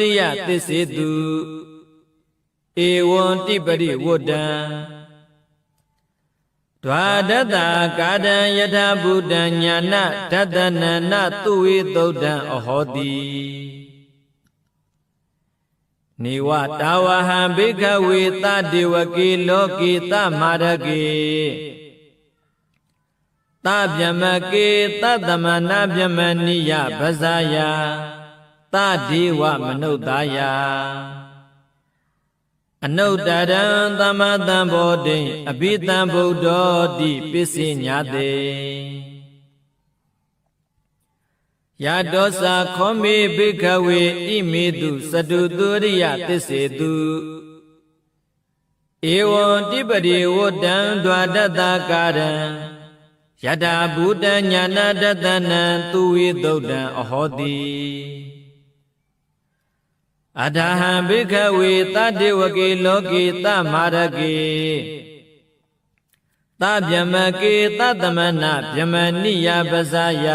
ရိယသစ္စေတုဧဝံတိပရိဝတ္တံဒွါဒတ္တကာတံယထာဘုဒ္ဓံညာနာဒတ္တနနသူဝေသုတ်တံအဟောတိနေဝတာဝဟံဘိခဝေတတေဝကေလောကေတမာရကေတဗျမကေတသမနာဗျမနိယပဇာယ တဒေဝမနုဿာယအနုတ္တရံသမတံဘောတိအဘိတံဗုဒ္ဓောတိပစ္စည်းညာတေယတောစာခောမေဘိခဝေဣမေတုစတုသူရိယသစ္စေတုဧဝံတိပရိဝတ္တံဒွါဒတ္တကာရံယထာဘူတံညာနာတတနံသူဝေသုတ်တံအဟောတိ အထာဟံဘိခဝေတတေဝကေလောကေတမာရကေတဗျမကေတသမနဗျမနိယပဇာယ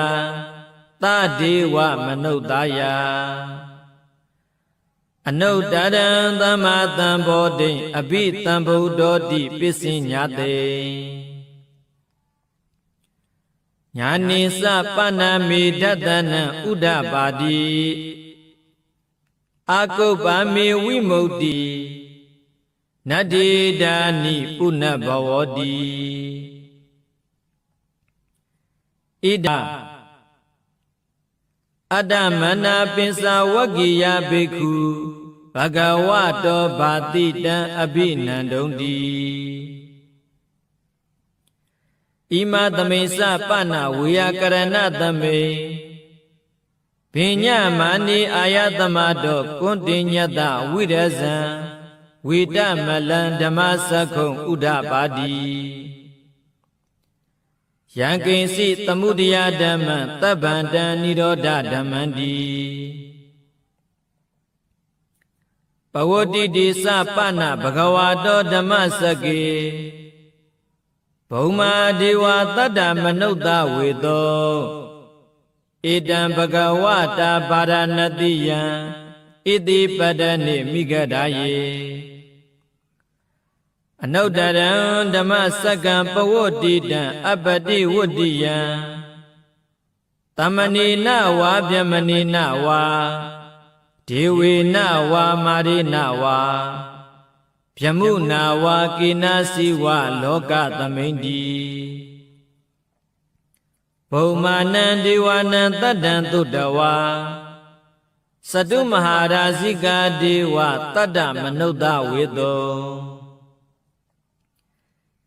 တဒေဝမနုဿာယအနုတ္တရံသမ္မာတံဘောတိအဘိတံဗုဒ္ဓောတိပစ္စည်းညာတေညာနိစပဏမေဒတနံဥဒ္ဒပါတိ အာကုပ္ပမေဝိမု ക്തി နတ္တိဒာနိပုဏ္ဏဘဝတိဣဒအတ္တမနာပင်စာဝဂ္ဂိယဘိက္ခုဘဂဝတောဘာတိတံအဘိနန္ဒုံတိဣမသမိစပနဝေယကရဏသမေ ဘိညမာနိအာယသမတောကွန်တိညတဝိရဇံဝိတမလံဓမ္မစကုံဥဒ္ဓပါတိယံကိဉ္စီသမုဒယဓမ္မံတပ္ပန္တံនិရောဓဓမ္မံတိပဝတိတိစပနဘဂဝါတောဓမ္မစကေဘုံမာဒေဝတတ္တမနုဿဝေသော ဣတံဘဂဝတာပါရဏတိယံဣတိပတ္တနိမိဂဒာယေအနုတ္တရံဓမ္မစကံပဝတ္တိတံအပတိဝတ္တိယံတမဏိနဝါဗျမဏိနဝါဒေဝေနဝါမာရိနဝါဗျမုနာဝါကိနာစီဝလောကသမိန်တိ ဘုံမာနံဒေဝနံတတ္တံသုတဝါစတုမဟာရာဇိကာဒေဝတတ္တမနုဿဝေတော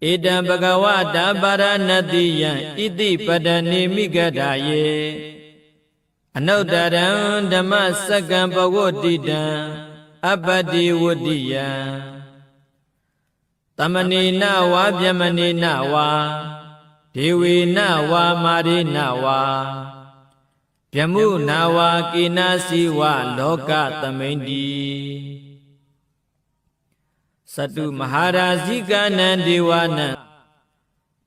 ဣတံဘဂဝတာပါရဏတိယံဣတိပဒနေမိဂဒာယေအနုတ္တရံဓမ္မစကံပဝတ္တိတံအပတိဝတ္တိယံတမဏိနဝါဗျမဏိနဝါ ဒေဝေနဝါမာရိနဝါဗျမုနာဝါကိနာစီဝလောကသမိန်တိသတုမဟာရာဇိကနံဒေဝနံ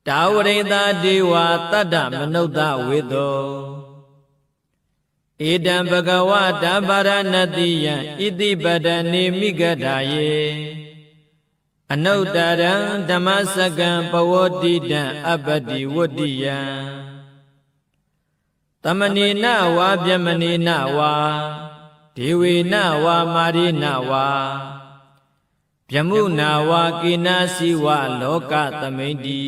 တာဝရိတာဒေဝတတ္တမနုဿဝေသောဧတံဘဂဝတာပါရဏတိယံဣတိပဒနေမိဂဒာယေ အနုတ္တရံဓမ္မစကံပဝတိတံအပတိဝတ္တိယံတမဏိနဝါဗျမဏိနဝါဒေဝေနဝါမာရိနဝါဗျမုနာဝါကိနာစီဝလောကသမိန်တိ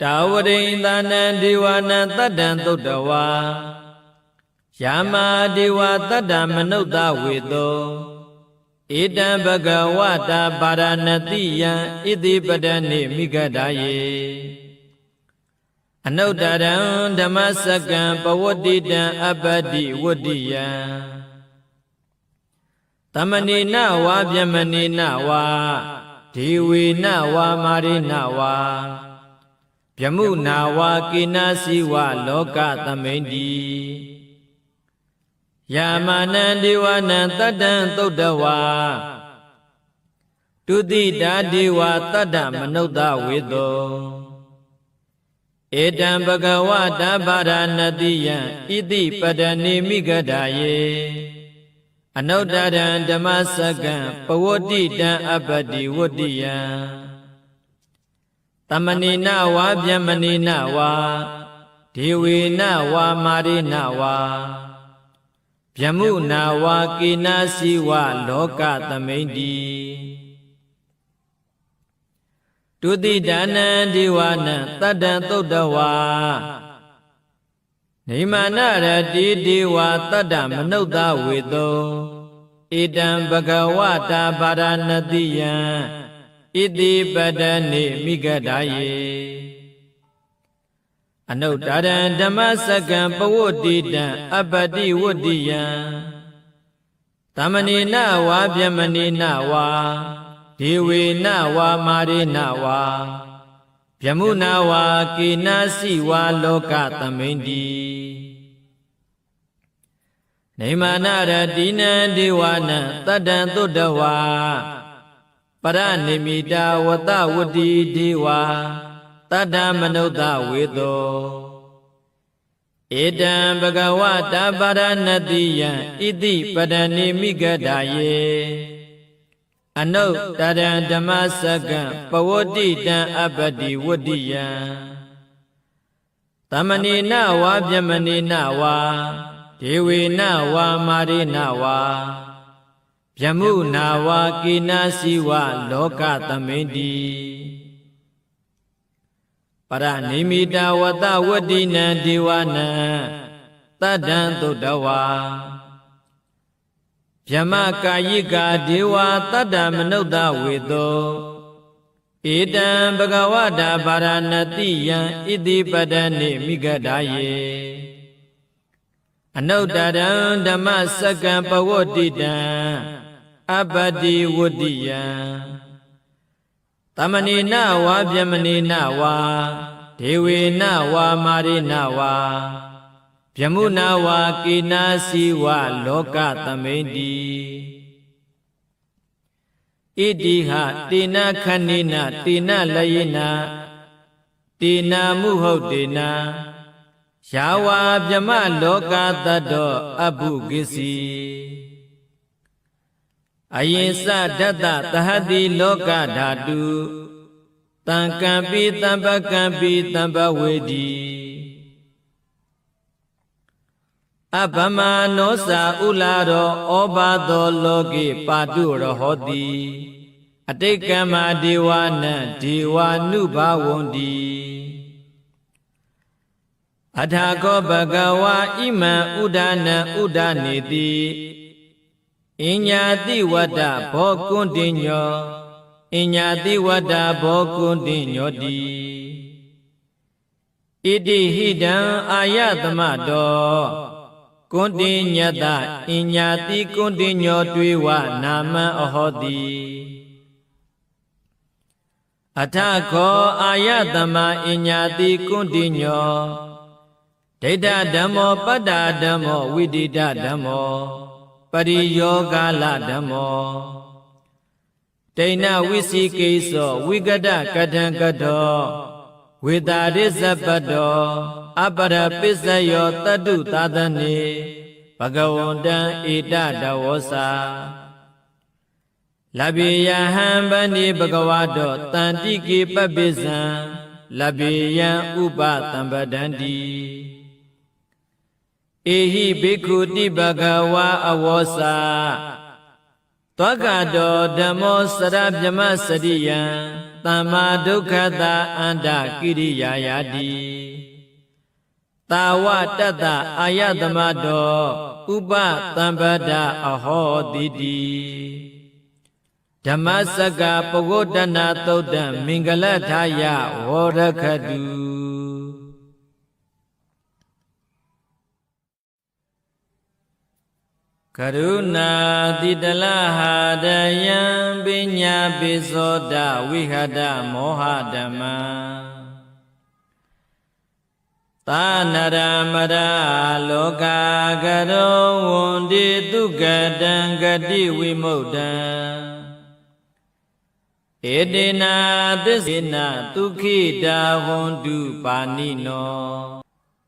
တာဝရိန္ဒနံဒေဝနံတတ္တံသုတ်တဝါယာမာဒေဝတတ္တမနုဿဝေသော ဧတံဘဂဝတာပါရဏတိယံဣတိပဒနေမိဂဒာယေအနုတ္တရံဓမ္မစကံပဝတ္တိတံအပတိဝတ္တိယံတမဏိနဝါဗျမဏိနဝါဒေဝေနဝါမာရိနဝါဗျမုနာဝါကိနာစီဝလောကသမိန်တိ ယာမနံဒေဝနံတတ္တံသုတ်တဝါတုတိတာဒေဝတတ္တမနုဿဝေသောဧတံဘဂဝတဗာရဏတိယံဣတိပဒနေမိဂဒာယေအနုတ္တရံဓမ္မစကံပဝတ္တိတံအပ္ပတိဝတ္တိယံတမဏိနဝါဗျမဏိနဝါဒေဝေနဝါမာရိနဝါ ဗျမုနာဝါကေနာစီဝလောကသမိန်တိတုတိဒါနံဒီဝနံတတ္တံသုတ်တဝါနေမာနရတိဒီဝါတတ္တမနုဿဝေတောဣတံဘဂဝတာဗာရဏတိယံဣတိပဒနေမိဂဒာယေ အနုတ္တရံဓမ္မစကံပဝတ္တိတံအပ္ပတိဝတ္တိယံသမဏေနဝါဗျမဏေနဝါဒေဝေနဝါမာရိနဝါဗျမုနာဝါကေနာစီဝါလောကသမိန်တိနေမာနရတိနံဒေဝနံတတ္တံသုတ္တဝါပရနိမိတာဝတဝတိဒေဝါ တတ္တမနုဿဝေသောဧတံဘဂဝတာပါရဏတိယံဣတိပဒနေမိဂဒာယေအနုတ္တရံဓမ္မစကံပဝတ္တိတံအပ္ပတိဝတ္တိယံသမဏေနဝါဗျမဏေနဝါဒေဝေနဝါမာရိနဝါဗျမုနာဝါကေနာစီဝလောကသမိန်တိ ပရနိမိတာဝတဝတ္တိနံဒေဝနံတတ္တံသုတ္တဝါဗျမကာယိကာဒေဝတတ္တမနုဿဝေသောဧတံဘဂဝတာဗာရဏတိယံဣတိပဒနေမိဂဒာယေအနုတ္တရံဓမ္မစကံပဝတ္တိတံအပ္ပတိဝတ္တိယံ တမဏေနဝါဗျမဏေနဝါဒေဝေနဝါမာရိနဝါဗျမုနာဝါကေနာစီဝလောကသမိန်တိဣတိဟတေနခဏိနတေနလယေနတေနာမှုဟုတ်တေနာယာဝါဗျမလောကတတ္တောအဘုကိစီ အယင်စဒတ္တသဟတိလောကဓာတုတံကံပိတံပကံပိတံပဝေဒီအဗမနောစာဥလာရောဩဘာသောလောကေပါတုရဟောတိအတိတ်ကမ္မာဒေဝနံဒေဝနုဘဝန္တိအထာကောဘဂဝါဣမံဥဒနံဥဒနေတိ အညာတိဝတ္တဘောကွန်တင်ညောအညာတိဝတ္တဘောကွန်တင်ညောတိဣတိဟိတံအာယသမတောကွန်တင်ညတအညာတိကွန်တင်ညောတွေဝနာမံအဟောတိအထခောအာယသမအညာတိကွန်တင်ညောဒိဋ္ဌဓမ္မောပတ္တာဓမ္မောဝိဒိတဓမ္မော ပရိယောဂာလဓမ္မောတိဏဝိစီကိသောဝိကတကထံကတောဝေတာရိဇပတောအပရပစ္စယောတတုသာသနေဘဂဝန္တံဣတတဝောစာလဗေယဟံဗန္ဒီဘဂဝါတောတန်တိကေပပိဇံလဗေယံဥပတံပဒန္တိ ဧဟိဘိက္ခုတိဘဂဝါအဝောစာသောကတောဓမ္မောစရဗြမစရိယံသမ္မာဒုက္ခတာအန္တကိရိယာယာတိတာဝတတ္တအာယသမတောဥပတံပဒအဟောတိတိဓမ္မစကပဂုတ္တနာသုတ်တံမင်္ဂလထာယဝရခတု ကရုဏာတိတလဟာတယံပညာပိသောတဝိဟတမောဟဓမ္မသာနရမရလောကာကရောဝန္တိတုကတံဂတိဝိမု ക്ത ံဧတေနာသစ္စေနာဒုက္ခိတာဝန္တုပါဏိနော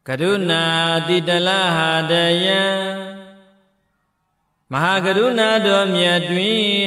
ကရုဏာတိတလဟာတယံ မဟာကရုဏာတော်မြတ်တွင်